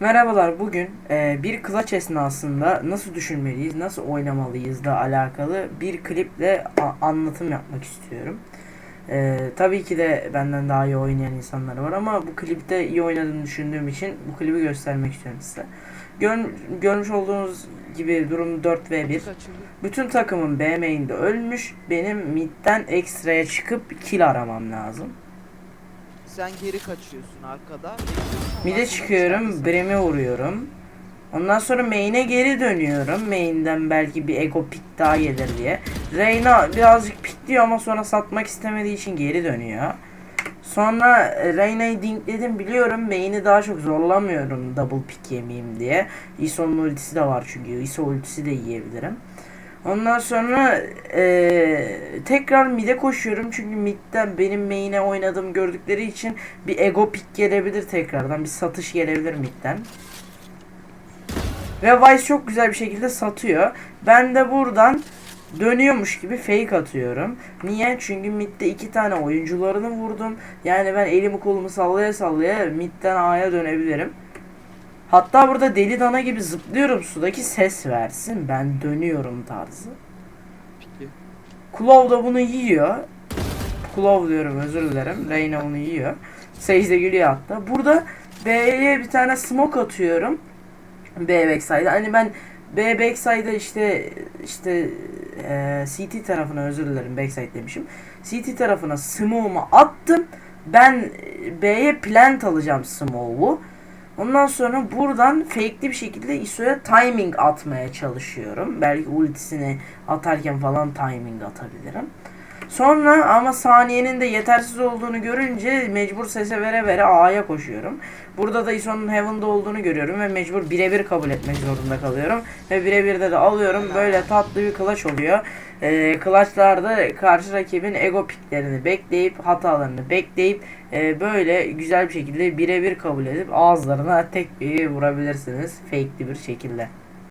Merhabalar bugün e, bir clutch esnasında nasıl düşünmeliyiz, nasıl oynamalıyız da alakalı bir kliple anlatım yapmak istiyorum. E, tabii ki de benden daha iyi oynayan insanlar var ama bu klipte iyi oynadığını düşündüğüm için bu klibi göstermek istiyorum size. Gör, görmüş olduğunuz gibi durum 4 v 1. Kaçırdı. Bütün takımın B main'de ölmüş. Benim midden ekstraya çıkıp kill aramam lazım. Sen geri kaçıyorsun arkada. Mid'e çıkıyorum, Brim'e vuruyorum. Ondan sonra main'e geri dönüyorum. Main'den belki bir ego pick daha gelir diye. Reyna birazcık pickliyor ama sonra satmak istemediği için geri dönüyor. Sonra Reyna'yı dinkledim biliyorum. Main'i daha çok zorlamıyorum double pick yemeyeyim diye. Iso'nun ultisi de var çünkü. Iso ultisi de yiyebilirim. Ondan sonra eee, tekrar mid'e koşuyorum çünkü mid'den benim main'e oynadığımı gördükleri için bir ego pick gelebilir tekrardan. Bir satış gelebilir midden. Ve Vice çok güzel bir şekilde satıyor. Ben de buradan dönüyormuş gibi fake atıyorum. Niye? Çünkü midde iki tane oyuncularını vurdum. Yani ben elimi kolumu sallaya sallaya midden A'ya dönebilirim. Hatta burada deli dana gibi zıplıyorum sudaki ses versin. Ben dönüyorum tarzı. Peki. Klov da bunu yiyor. Klov diyorum özür dilerim. Reyna onu yiyor. Sage de gülüyor hatta. Burada B'ye bir tane smoke atıyorum. B backside'a. Hani ben B backside'a işte işte e, CT tarafına özür dilerim backside demişim. CT tarafına smoke'umu attım. Ben e, B'ye plant alacağım smoke'u. Ondan sonra buradan fake'li bir şekilde ISO'ya timing atmaya çalışıyorum. Belki ultisini atarken falan timing atabilirim. Sonra ama saniyenin de yetersiz olduğunu görünce mecbur sese vere vere A'ya koşuyorum. Burada da ISO'nun Heaven'da olduğunu görüyorum ve mecbur birebir kabul etmek zorunda kalıyorum. Ve birebir de de alıyorum. Böyle tatlı bir clutch oluyor. Ee, clutchlarda karşı rakibin ego piklerini bekleyip hatalarını bekleyip e, böyle güzel bir şekilde birebir kabul edip ağızlarına tek bir vurabilirsiniz. Fake'li bir şekilde.